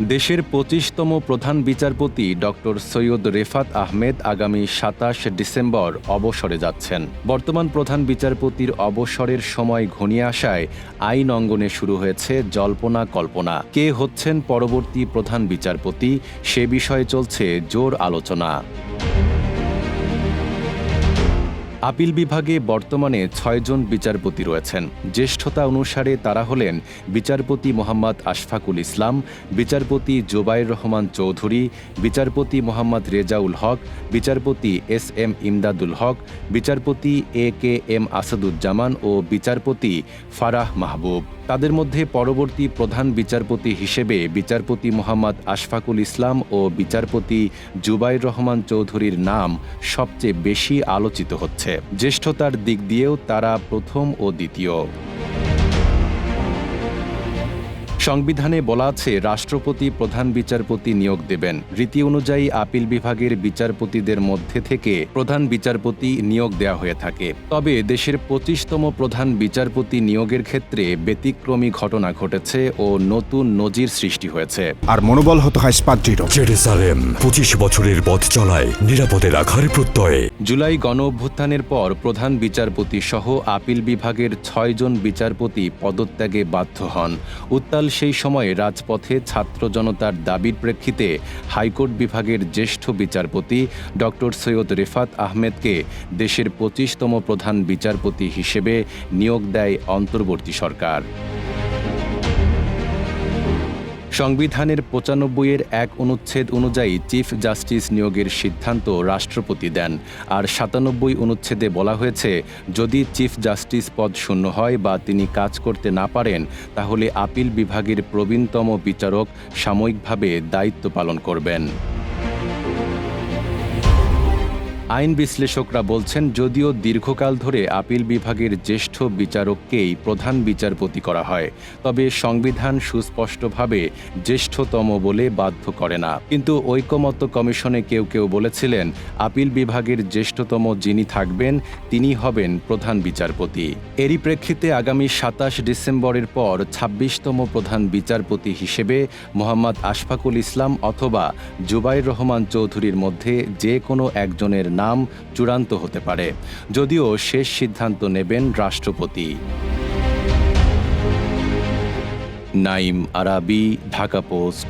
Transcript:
দেশের পঁচিশতম প্রধান বিচারপতি ডক্টর সৈয়দ রেফাত আহমেদ আগামী সাতাশ ডিসেম্বর অবসরে যাচ্ছেন। বর্তমান প্রধান বিচারপতির অবসরের সময় ঘনিয়ে আসায় আইন অঙ্গনে শুরু হয়েছে জল্পনা কল্পনা। কে হচ্ছেন পরবর্তী প্রধান বিচারপতি সে বিষয়ে চলছে জোর আলোচনা। আপিল বিভাগে বর্তমানে ছয়জন বিচারপতি রয়েছেন। জ্যেষ্ঠতা অনুসারে তারা হলেন বিচারপতি মোহাম্মদ আশফাকুল ইসলাম, বিচারপতি জোবাইর রহমান চৌধুরী, বিচারপতি মোহাম্মদ রেজাউল হক, বিচারপতি এস এম ইমদাদুল হক, বিচারপতি এ কে এম আসাদুজ্জামান ও বিচারপতি ফারাহ মাহবুব। তাদের মধ্যে পরবর্তী প্রধান বিচারপতি হিসেবে বিচারপতি মোহাম্মদ আশফাকুল ইসলাম ও বিচারপতি জুবাইর রহমান চৌধুরীর নাম সবচেয়ে বেশি আলোচিত হচ্ছে। জ্যেষ্ঠতার দিক দিয়েও তারা প্রথম ও দ্বিতীয়। সংবিধানে বলা আছে রাষ্ট্রপতি প্রধান বিচারপতি নিয়োগ দেবেন। রীতি অনুযায়ী আপিল বিভাগের বিচারপতিদের মধ্যে থেকে প্রধান বিচারপতি নিয়োগ দেওয়া হয়ে থাকে। তবে দেশের পঁচিশতম প্রধান বিচারপতি নিয়োগের ক্ষেত্রে ব্যতিক্রমী ঘটনা ঘটেছে ও নতুন নজির সৃষ্টি হয়েছে। আর মনোবল হতে হয় স্পাত দৃঢ় জেরুসালেম পঁচিশ বছরের পথ চলায় নিরাপদে রাখার প্রত্যয়ে। জুলাই গণ অভ্যুত্থানের পর প্রধান বিচারপতি সহ আপিল বিভাগের ছয়জন বিচারপতি পদত্যাগে বাধ্য হন। উত্তাল সেই সময়ে রাজপথে ছাত্র জনতার দাবির প্রেক্ষিতে হাইকোর্ট বিভাগের জ্যেষ্ঠ বিচারপতি ডক্টর সৈয়দ রেফাত আহমেদকে দেশের পঁচিশতম প্রধান বিচারপতি হিসেবে নিয়োগ দেয় অন্তর্বর্তী সরকার। সংবিধানের পঁচানব্বইয়ের এক অনুচ্ছেদ অনুযায়ী চিফ জাস্টিস নিয়োগের সিদ্ধান্ত রাষ্ট্রপতি দেন। আর সাতানব্বই অনুচ্ছেদে বলা হয়েছে, যদি চিফ জাস্টিস পদ শূন্য হয় বা তিনি কাজ করতে না পারেন, তাহলে আপিল বিভাগের প্রবীণতম বিচারক সাময়িকভাবে দায়িত্ব পালন করবেন। আইন বিশ্লেষকরা বলছেন, যদিও দীর্ঘকাল ধরে আপিল বিভাগের জ্যেষ্ঠ বিচারককেই প্রধান বিচারপতি করা হয়, তবে সংবিধান সুস্পষ্টভাবে জ্যেষ্ঠতম বলে বাধ্য করে না। কিন্তু ঐকমত্য কমিশনে কেউ কেউ বলেছিলেন, আপিল বিভাগের জ্যেষ্ঠতম যিনি থাকবেন, তিনি হবেন প্রধান বিচারপতি। এরই প্রেক্ষিতে আগামী সাতাশ ডিসেম্বরের পর ছাব্বিশতম প্রধান বিচারপতি হিসেবে মোহাম্মদ আশফাকুল ইসলাম অথবা জুবাইর রহমান চৌধুরীর মধ্যে যে কোনো একজনের নাম চূড়ান্ত হতে পারে যদিও শেষ সিদ্ধান্ত নেবেন রাষ্ট্রপতি। নাইম আরাবি ঢাকা পোস্ট।